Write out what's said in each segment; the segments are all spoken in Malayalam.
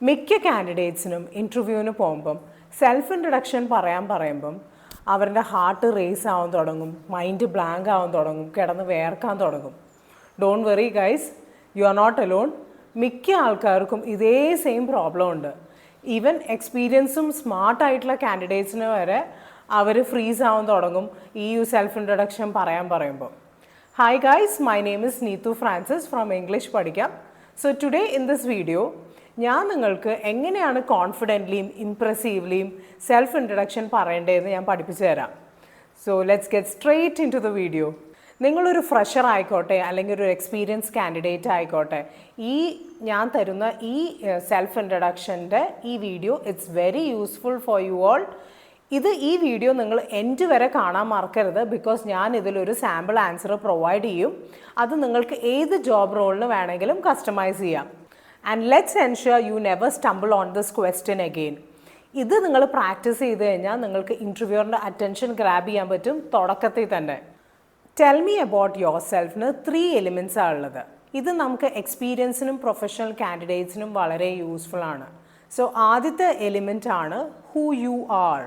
മിക്ക കാൻഡിഡേറ്റ്സിനും ഇന്റർവ്യൂവിന് പോകുമ്പം സെൽഫ് ഇൻട്രഡക്ഷൻ പറയാൻ പറയുമ്പം അവരുടെ ഹാർട്ട് റേസ് ആവാൻ തുടങ്ങും മൈൻഡ് ബ്ലാങ്ക് ആവാൻ തുടങ്ങും കിടന്ന് വേർക്കാൻ തുടങ്ങും. Don't worry guys you are not alone മിക്ക ആൾക്കാർക്കും ഇതേ സെയിം പ്രോബ്ലം ഉണ്ട്. ഈവൻ എക്സ്പീരിയൻസും സ്മാർട്ട് ആയിട്ടുള്ള കാൻഡിഡേറ്റ്സിന് വരെ അവർ ഫ്രീസ് ആവാൻ തുടങ്ങും ഈ സെൽഫ് ഇൻട്രഡക്ഷൻ പറയാൻ പറയുമ്പോൾ hi guys my name is Neetu Francis from English പഠിക്കാം so today in this video ഞാൻ നിങ്ങൾക്ക് എങ്ങനെയാണ് കോൺഫിഡന്റ്ലിയും ഇംപ്രസീവ്ലിയും സെൽഫ് ഇൻട്രഡക്ഷൻ പറയേണ്ടതെന്ന് ഞാൻ പഠിപ്പിച്ചു തരാം. So let's get straight into the video നിങ്ങളൊരു ഫ്രഷർ ആയിക്കോട്ടെ അല്ലെങ്കിൽ ഒരു എക്സ്പീരിയൻസ് കാൻഡിഡേറ്റ് ആയിക്കോട്ടെ ഈ ഞാൻ തരുന്ന ഈ സെൽഫ് ഇൻട്രഡക്ഷന്റെ ഈ video it's very useful for you all ഇത് ഈ വീഡിയോ നിങ്ങൾ എൻഡ് വരെ കാണാൻ മറക്കരുത് ബിക്കോസ് ഞാൻ ഇതിലൊരു സാമ്പിൾ ആൻസർ പ്രൊവൈഡ് ചെയ്യും. അത് നിങ്ങൾക്ക് ഏത് ജോബ് റോളിന് വേണമെങ്കിലും കസ്റ്റമൈസ് ചെയ്യാം. And let's ensure you never stumble on this question again ഇത് നിങ്ങൾ പ്രാക്ടീസ് ചെയ്ത് കഴിഞ്ഞാൽ നിങ്ങൾക്ക് ഇന്റർവ്യൂറിന്റെ അറ്റൻഷൻ ഗ്രാബ് ചെയ്യാൻ പറ്റും തുടക്കത്തിൽ തന്നെ. ടെൽ മീ അബൌട്ട് യുവർ സെൽഫിന് ത്രീ എലിമെൻസ് ആണ് ഉള്ളത്. ഇത് നമുക്ക് എക്സ്പീരിയൻസിനും പ്രൊഫഷണൽ കാൻഡിഡേറ്റ്സിനും വളരെ യൂസ്ഫുൾ ആണ്. സോ ആദ്യത്തെ എലിമെന്റ് ആണ് ഹൂ യു ആർ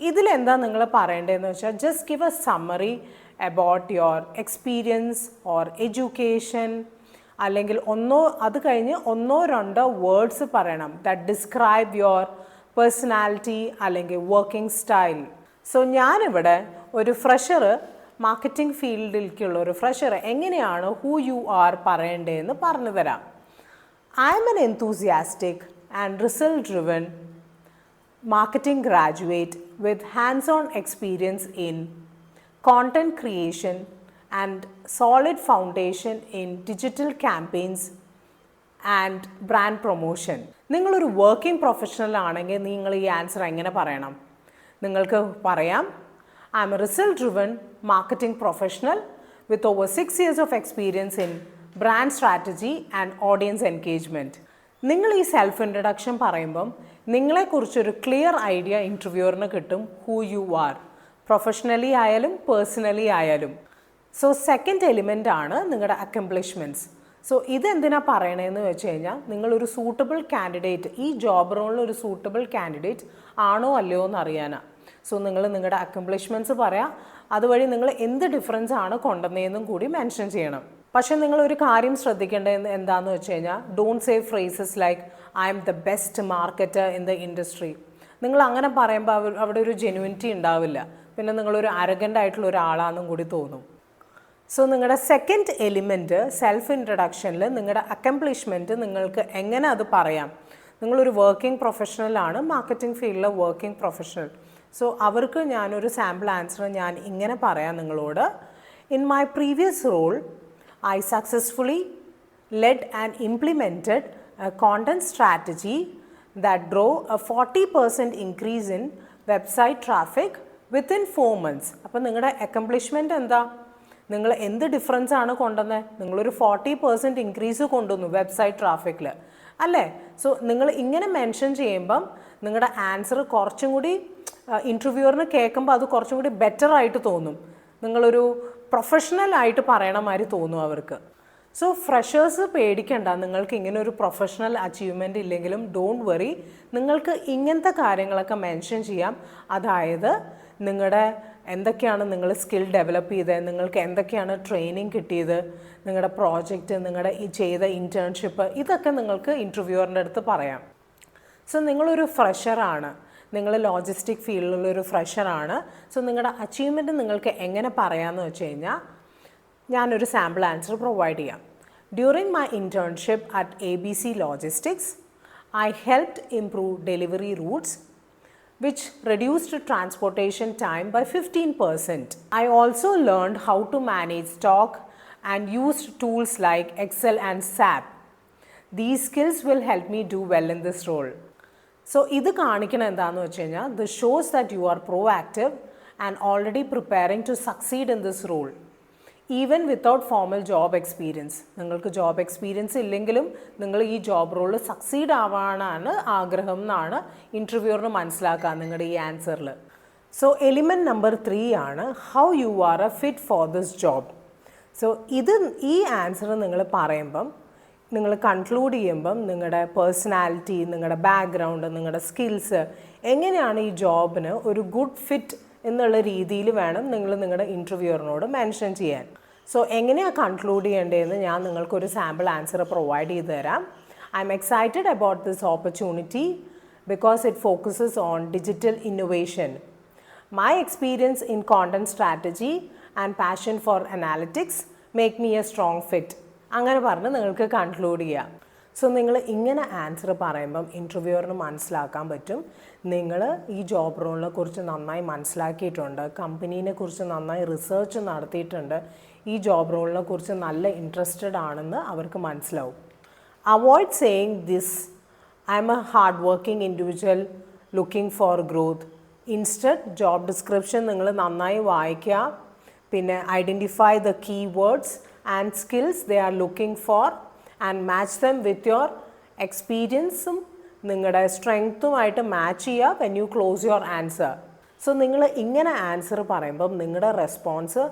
ഇതിലെന്താ നിങ്ങൾ പറയേണ്ടതെന്ന് വെച്ചാൽ just give a summary about your experience or education അല്ലെങ്കിൽ ഒന്നോ അത് കഴിഞ്ഞ് ഒന്നോ രണ്ടോ വേർഡ്സ് പറയണം ദാറ്റ് ഡിസ്ക്രൈബ് യുവർ പേഴ്സണാലിറ്റി അല്ലെങ്കിൽ വർക്കിംഗ് സ്റ്റൈൽ സോ ഞാനിവിടെ ഒരു ഫ്രഷർ മാർക്കറ്റിംഗ് ഫീൽഡിലേക്കുള്ള ഒരു ഫ്രഷർ എങ്ങനെയാണ് ഹൂ യു ആർ പറയേണ്ടതെന്ന് പറഞ്ഞു തരാം. I'm an enthusiastic and result driven marketing graduate with hands on experience in content creation and solid foundation in digital campaigns and brand promotion നിങ്ങളൊരു വർക്കിംഗ് പ്രൊഫഷണൽ ആണെങ്കിൽ നിങ്ങൾ ഈ ആൻസർ എങ്ങനെ പറയണം? നിങ്ങൾക്ക് പറയാം I'm a result driven marketing professional with over six years of experience in brand strategy and audience engagement നിങ്ങൾ ഈ സെൽഫ് ഇൻട്രഡക്ഷൻ പറയുമ്പം നിങ്ങളെക്കുറിച്ചൊരു ക്ലിയർ ഐഡിയ ഇന്റർവ്യൂറിന് കിട്ടും ഹൂ യു ആർ പ്രൊഫഷണലി ആയാലും പേഴ്സണലി ആയാലും. സോ സെക്കൻഡ് എലിമെന്റ് ആണ് നിങ്ങളുടെ അക്കംപ്ലിഷ്മെന്റ്സ് സോ ഇതെന്തിനാ പറയണതെന്ന് വെച്ച് കഴിഞ്ഞാൽ നിങ്ങളൊരു സൂട്ടബിൾ കാൻഡിഡേറ്റ് ഈ ജോബ് റോളിൽ ഒരു സൂട്ടബിൾ കാൻഡിഡേറ്റ് ആണോ അല്ലയോ എന്ന് അറിയാനാണ് സോ നിങ്ങൾ നിങ്ങളുടെ അക്കംപ്ലിഷ്മെന്റ്സ് പറയാം. അതുവഴി നിങ്ങൾ എന്ത് ഡിഫറൻസ് ആണ് കൊണ്ടുവന്നതെന്നും കൂടി മെൻഷൻ ചെയ്യണം. പക്ഷേ നിങ്ങൾ ഒരു കാര്യം ശ്രദ്ധിക്കേണ്ടത് എന്താണെന്ന് വെച്ച് കഴിഞ്ഞാൽ don't save phrases like I'm the best market in the industry നിങ്ങൾ അങ്ങനെ പറയുമ്പോൾ അവിടെ ഒരു ജെനുവിനിറ്റി ഉണ്ടാവില്ല. പിന്നെ നിങ്ങളൊരു അരഗന്റ് ആയിട്ടുള്ള ഒരാളാണെന്നും കൂടി തോന്നും. സോ നിങ്ങളുടെ സെക്കൻഡ് എലിമെന്റ് സെൽഫ് ഇൻട്രഡക്ഷനിൽ നിങ്ങളുടെ അക്കംപ്ലിഷ്മെന്റ് നിങ്ങൾക്ക് എങ്ങനെ അത് പറയാം? നിങ്ങളൊരു വർക്കിംഗ് പ്രൊഫഷണലാണ് മാർക്കറ്റിംഗ് ഫീൽഡിലെ വർക്കിംഗ് പ്രൊഫഷണൽ സോ അവർക്ക് ഞാനൊരു സാമ്പിൾ ആൻസർ ഞാൻ ഇങ്ങനെ പറയാം നിങ്ങളോട്. In my previous role I successfully led and implemented content strategy that draw a forty percent increase in website traffic within four months അപ്പോൾ നിങ്ങളുടെ അക്കംപ്ലിഷ്മെന്റ് എന്താ? നിങ്ങൾ എന്ത് ഡിഫറൻസ് ആണ് കൊണ്ടുവന്നത് നിങ്ങളൊരു ഫോർട്ടി പെർസെന്റ് ഇൻക്രീസ് കൊണ്ടുവന്നു വെബ്സൈറ്റ് ട്രാഫിക്കിൽ അല്ലേ? സോ നിങ്ങൾ ഇങ്ങനെ മെൻഷൻ ചെയ്യുമ്പം നിങ്ങളുടെ ആൻസർ കുറച്ചും കൂടി ഇന്റർവ്യൂറിന് കേൾക്കുമ്പോൾ അത് കുറച്ചും കൂടി ബെറ്റർ ആയിട്ട് തോന്നും. നിങ്ങളൊരു പ്രൊഫഷണൽ ആയിട്ട് പറയണ മാതിരി തോന്നും അവർക്ക്. സോ ഫ്രഷേഴ്സ് പേടിക്കണ്ട. നിങ്ങൾക്ക് ഇങ്ങനെ ഒരു പ്രൊഫഷണൽ അച്ചീവ്മെന്റ് ഇല്ലെങ്കിലും ഡോണ്ട് വറി നിങ്ങൾക്ക് ഇങ്ങനത്തെ കാര്യങ്ങളൊക്കെ മെൻഷൻ ചെയ്യാം. അതായത് നിങ്ങളുടെ എന്തൊക്കെയാണ് നിങ്ങൾ സ്കിൽ ഡെവലപ്പ് ചെയ്തത്? നിങ്ങൾക്ക് എന്തൊക്കെയാണ് ട്രെയിനിങ് കിട്ടിയത്? നിങ്ങളുടെ പ്രോജക്റ്റ് നിങ്ങളുടെ ഈ ചെയ്ത ഇന്റേൺഷിപ്പ് ഇതൊക്കെ നിങ്ങൾക്ക് ഇന്റർവ്യൂവറിന്റെ അടുത്ത് പറയാം. സോ നിങ്ങളൊരു ഫ്രഷറാണ് നിങ്ങൾ ലോജിസ്റ്റിക് ഫീൽഡിലുള്ളൊരു ഫ്രഷറാണ് സോ നിങ്ങളുടെ അച്ചീവ്മെന്റ് നിങ്ങൾക്ക് എങ്ങനെ പറയാമെന്ന് വെച്ച് കഴിഞ്ഞാൽ ഞാനൊരു സാമ്പിൾ ആൻസർ പ്രൊവൈഡ് ചെയ്യാം. During my internship at A B C logistics I helped improve delivery routes which reduced transportation time by 15%. I also learned how to manage stock and used tools like Excel and SAP. These skills will help me do well in this role. So ഇത് കാണിക്കണം എന്താണെന്ന് വെച്ച് കഴിഞ്ഞാൽ the shows that you are proactive and already preparing to succeed in this role Even without formal job experience നിങ്ങൾക്ക് ജോബ് എക്സ്പീരിയൻസ് ഇല്ലെങ്കിലും നിങ്ങൾ ഈ ജോബ് റോളിൽ സക്സീഡ് ആവാനാണ് ആഗ്രഹം എന്നാണ് ഇന്റർവ്യൂറിന് മനസ്സിലാക്കുക നിങ്ങളുടെ ഈ ആൻസറിൽ സോ എലിമെന്റ് നമ്പർ ത്രീ ആണ് how you are a fit for this job so ഇത് ഈ ആൻസർ നിങ്ങൾ പറയുമ്പം നിങ്ങൾ കൺക്ലൂഡ് ചെയ്യുമ്പം നിങ്ങളുടെ പേഴ്സണാലിറ്റി നിങ്ങളുടെ ബാക്ക്ഗ്രൗണ്ട് നിങ്ങളുടെ സ്കിൽസ് എങ്ങനെയാണ് ഈ ജോബിന് ഒരു ഗുഡ് ഫിറ്റ് എന്നുള്ള രീതിയിൽ വേണം നിങ്ങൾ നിങ്ങളുടെ ഇന്റർവ്യൂറിനോട് മെൻഷൻ ചെയ്യാൻ. സോ എങ്ങനെയാണ് കൺക്ലൂഡ് ചെയ്യേണ്ടതെന്ന് ഞാൻ നിങ്ങൾക്കൊരു സാമ്പിൾ ആൻസർ പ്രൊവൈഡ് ചെയ്ത് തരാം. I'm excited about this opportunity because it focuses on digital innovation My experience in content strategy and passion for analytics make me a strong fit. അങ്ങനെ പറഞ്ഞ് നിങ്ങൾക്ക് കൺക്ലൂഡ് ചെയ്യാം. സോ നിങ്ങൾ ഇങ്ങനെ ആൻസർ പറയുമ്പം ഇന്റർവ്യൂവറിന് മനസ്സിലാക്കാൻ പറ്റും. നിങ്ങൾ ഈ ജോബ് റോളിനെ കുറിച്ച് നന്നായി മനസ്സിലാക്കിയിട്ടുണ്ട്. കമ്പനീനെ കുറിച്ച് നന്നായി റിസർച്ച് നടത്തിയിട്ടുണ്ട്. ഈ ജോബ് റോളിനെ കുറിച്ച് നല്ല ഇൻട്രസ്റ്റഡ് ആണെന്ന് അവർക്ക് മനസ്സിലാവും. Avoid saying this I'm a hard working individual looking for growth instead job description നിങ്ങൾ നന്നായി വായിക്കുക. പിന്നെ identify the key words and skills they are looking for and match them with your എക്സ്പീരിയൻസും നിങ്ങളുടെ സ്ട്രെങ്ത്തുമായിട്ട് മാച്ച് ചെയ്യുക when you close your answer so നിങ്ങൾ ഇങ്ങനെ ആൻസർ പറയുമ്പം നിങ്ങളുടെ റെസ്പോൺസ്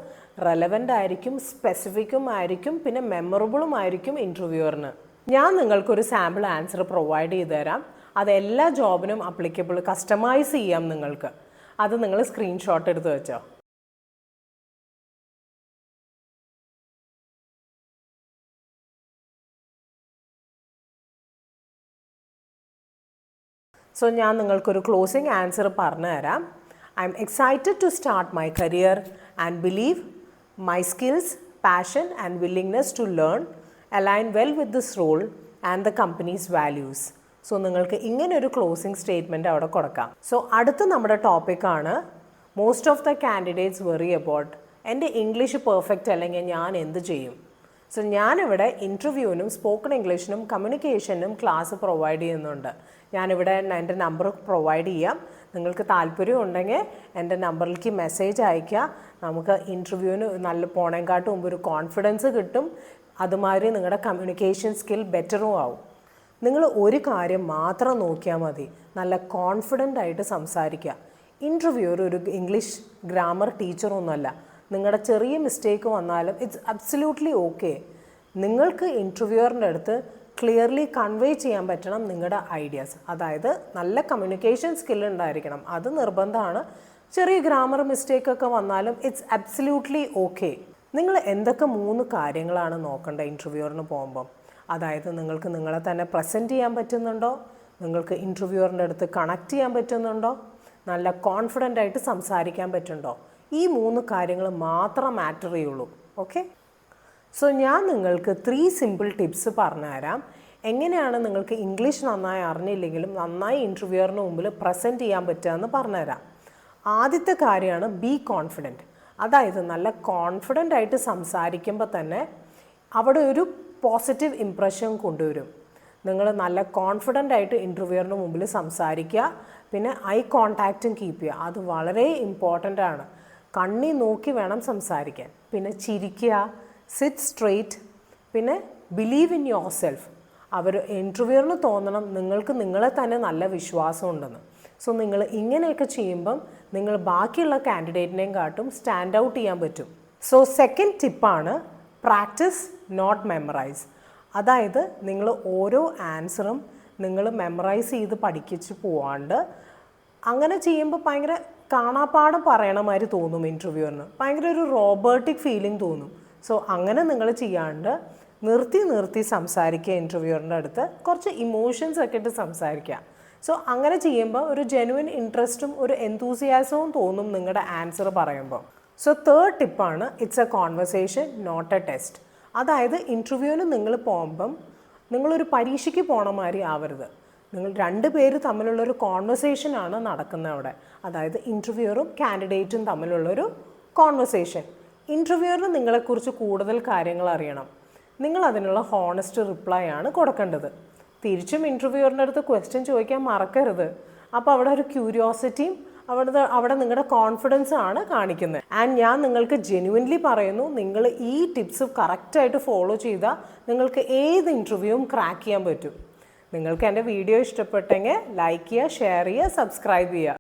റെലവന്റ് ആയിരിക്കും സ്പെസിഫിക്കും ആയിരിക്കും പിന്നെ മെമ്മറബിളും ആയിരിക്കും ഇന്റർവ്യൂവറിന് ഞാൻ നിങ്ങൾക്കൊരു സാമ്പിൾ ആൻസർ പ്രൊവൈഡ് ചെയ്തു തരാം. അത് എല്ലാ ജോബിനും അപ്ലിക്കബിൾ കസ്റ്റമൈസ് ചെയ്യാം നിങ്ങൾക്ക്. അത് നിങ്ങൾ സ്ക്രീൻഷോട്ട് എടുത്ത് വെച്ചോ. സോ ഞാൻ നിങ്ങൾക്കൊരു ക്ലോസിംഗ് ആൻസർ പറഞ്ഞു തരാം. I'm excited to start my career and believe my skills passion and willingness to learn align well with this role and the company's values so നിങ്ങൾക്ക് ഇങ്ങനെ ഒരു ക്ലോസിംഗ് സ്റ്റേറ്റ്മെന്റ് അവിടെ കൊടുക്കാം. സോ അടുത്ത നമ്മുടെ ടോപ്പിക്കാണ് most of the candidates worry about എന്റെ ഇംഗ്ലീഷ് പെർഫെക്റ്റ് അല്ലെങ്കിൽ ഞാൻ എന്ത് ചെയ്യും? സോ ഞാനിവിടെ ഇന്റർവ്യൂവിനും സ്പോക്കൺ ഇംഗ്ലീഷിനും കമ്മ്യൂണിക്കേഷനും ക്ലാസ് പ്രൊവൈഡ് ചെയ്യുന്നുണ്ട്. ഞാനിവിടെ എന്റെ നമ്പർ പ്രൊവൈഡ് ചെയ്യാം. നിങ്ങൾക്ക് താല്പര്യം ഉണ്ടെങ്കിൽ എന്റെ നമ്പറിലേക്ക് മെസ്സേജ് അയയ്ക്കുക. നമുക്ക് ഇന്റർവ്യൂവിന് നല്ല പോണേക്കാട്ടും മുമ്പ് ഒരു കോൺഫിഡൻസ് കിട്ടും. അതുമാതിരി നിങ്ങളുടെ കമ്മ്യൂണിക്കേഷൻ സ്കിൽ ബെറ്ററും ആവും. നിങ്ങൾ ഒരു കാര്യം മാത്രം നോക്കിയാൽ മതി. നല്ല കോൺഫിഡന്റ് ആയിട്ട് സംസാരിക്കുക. ഇന്റർവ്യൂർ ഒരു ഇംഗ്ലീഷ് ഗ്രാമർ ടീച്ചറൊന്നുമല്ല നിങ്ങളുടെ ചെറിയ മിസ്റ്റേക്ക് വന്നാലും ഇറ്റ്സ് അബ്സല്യൂട്ട്ലി ഓക്കെ നിങ്ങൾക്ക് ഇന്റർവ്യൂവറിന്റെ അടുത്ത് ക്ലിയർലി കൺവേ ചെയ്യാൻ പറ്റണം നിങ്ങളുടെ ഐഡിയാസ് അതായത് നല്ല കമ്മ്യൂണിക്കേഷൻ സ്കിൽ ഉണ്ടായിരിക്കണം. അത് നിർബന്ധമാണ്. ചെറിയ ഗ്രാമർ മിസ്റ്റേക്ക് ഒക്കെ വന്നാലും ഇറ്റ്സ് അബ്സല്യൂട്ട്ലി ഓക്കെ നിങ്ങൾ എന്തൊക്കെ മൂന്ന് കാര്യങ്ങളാണ് നോക്കേണ്ടത് ഇന്റർവ്യൂവറിന് പോകുമ്പം? അതായത് നിങ്ങൾക്ക് നിങ്ങളെ തന്നെ പ്രസന്റ് ചെയ്യാൻ പറ്റുന്നുണ്ടോ? നിങ്ങൾക്ക് ഇന്റർവ്യൂവറിന്റെ അടുത്ത് കണക്ട് ചെയ്യാൻ പറ്റുന്നുണ്ടോ? നല്ല കോൺഫിഡന്റ് ആയിട്ട് സംസാരിക്കാൻ പറ്റുന്നുണ്ടോ? ഈ മൂന്ന് കാര്യങ്ങൾ മാത്രം മാറ്റർ ചെയ്യുള്ളൂ. ഓക്കെ സോ ഞാൻ നിങ്ങൾക്ക് ത്രീ സിമ്പിൾ ടിപ്സ് പറഞ്ഞുതരാം. എങ്ങനെയാണ് നിങ്ങൾക്ക് ഇംഗ്ലീഷ് നന്നായി അറിഞ്ഞില്ലെങ്കിലും നന്നായി ഇന്റർവ്യൂറിന് മുമ്പിൽ പ്രസന്റ് ചെയ്യാൻ പറ്റുക എന്ന് പറഞ്ഞുതരാം. ആദ്യത്തെ കാര്യമാണ് ബി കോൺഫിഡന്റ് അതായത് നല്ല കോൺഫിഡന്റ് ആയിട്ട് സംസാരിക്കുമ്പോൾ തന്നെ അവിടെ ഒരു പോസിറ്റീവ് ഇമ്പ്രഷൻ കൊണ്ടുവരും. നിങ്ങൾ നല്ല കോൺഫിഡന്റ് ആയിട്ട് ഇന്റർവ്യൂറിന് മുമ്പിൽ സംസാരിക്കുക. പിന്നെ ഐ കോണ്ടാക്റ്റും കീപ്പ് ചെയ്യുക. അത് വളരെ ഇമ്പോർട്ടന്റ് ആണ്. കണ്ണി നോക്കി വേണം സംസാരിക്കാൻ. പിന്നെ ചിരിക്കുക സിറ്റ് സ്ട്രെയിറ്റ് പിന്നെ ബിലീവ് ഇൻ യുവർ സെൽഫ് അവർ ഇന്റർവ്യൂറിന് തോന്നണം നിങ്ങൾക്ക് നിങ്ങളെ തന്നെ നല്ല വിശ്വാസം ഉണ്ടെന്ന് സോ നിങ്ങൾ ഇങ്ങനെയൊക്കെ ചെയ്യുമ്പം നിങ്ങൾ ബാക്കിയുള്ള കാൻഡിഡേറ്റിനെയും കാട്ടും സ്റ്റാൻഡ് ഔട്ട് ചെയ്യാൻ പറ്റും. സോ സെക്കൻഡ് ടിപ്പാണ് പ്രാക്ടീസ് നോട്ട് മെമ്മറൈസ് അതായത് നിങ്ങൾ ഓരോ ആൻസറും നിങ്ങൾ മെമ്മറൈസ് ചെയ്ത് പഠിക്കിച്ച് പോവാണ്ട്. അങ്ങനെ ചെയ്യുമ്പോൾ ഭയങ്കര കാണാപ്പാടം പറയണ മാതിരി തോന്നും എന്ന്. ഭയങ്കര ഒരു റോബോട്ടിക് ഫീലിംഗ് തോന്നും. സോ അങ്ങനെ നിങ്ങൾ ചെയ്യാണ്ട് നിർത്തി നിർത്തി സംസാരിക്കുക ഇന്റർവ്യൂറിന്റെ അടുത്ത്. കുറച്ച് ഇമോഷൻസ് ഒക്കെ ഇട്ട് സംസാരിക്കുക. സോ അങ്ങനെ ചെയ്യുമ്പോൾ ഒരു ജെനുവിൻ ഇൻട്രസ്റ്റും ഒരു എന്തൂസിയാസവും തോന്നും നിങ്ങളുടെ ആൻസർ പറയുമ്പോൾ സോ തേർഡ് ടിപ്പാണ് it's a conversation not a test അതായത് ഇന്റർവ്യൂവിന് നിങ്ങൾ പോകുമ്പം നിങ്ങളൊരു പരീക്ഷയ്ക്ക് പോണ മാതിരി ആവരുത്. നിങ്ങൾ രണ്ട് പേര് തമ്മിലുള്ളൊരു കോൺവെർസേഷനാണ് നടക്കുന്നത് അവിടെ. അതായത് ഇന്റർവ്യൂറും കാൻഡിഡേറ്റും തമ്മിലുള്ളൊരു കോൺവെർസേഷൻ ഇന്റർവ്യൂറിന് നിങ്ങളെക്കുറിച്ച് കൂടുതൽ കാര്യങ്ങൾ അറിയണം. നിങ്ങൾ അതിനുള്ള ഹോണസ്റ്റ് റിപ്ലൈ ആണ് കൊടുക്കേണ്ടത്. തിരിച്ചും ഇന്റർവ്യൂറിന്റെ അടുത്ത് ക്വസ്റ്റ്യൻ ചോദിക്കാൻ മറക്കരുത്. അപ്പോൾ അവിടെ ഒരു ക്യൂരിയോസിറ്റിയും അവിടുത്തെ അവിടെ നിങ്ങളുടെ കോൺഫിഡൻസ് ആണ് കാണിക്കുന്നത്. ആൻഡ് ഞാൻ നിങ്ങൾക്ക് ജെന്യുവൻലി പറയുന്നു നിങ്ങൾ ഈ ടിപ്സ് കറക്റ്റായിട്ട് ഫോളോ ചെയ്താൽ നിങ്ങൾക്ക് ഏത് ഇന്റർവ്യൂവും ക്രാക്ക് ചെയ്യാൻ പറ്റും. നിങ്ങൾക്ക് എന്റെ വീഡിയോ ഇഷ്ടപ്പെട്ടെങ്കിൽ ലൈക്ക് ചെയ്യുക ഷെയർ ചെയ്യുക സബ്സ്ക്രൈബ് ചെയ്യുക.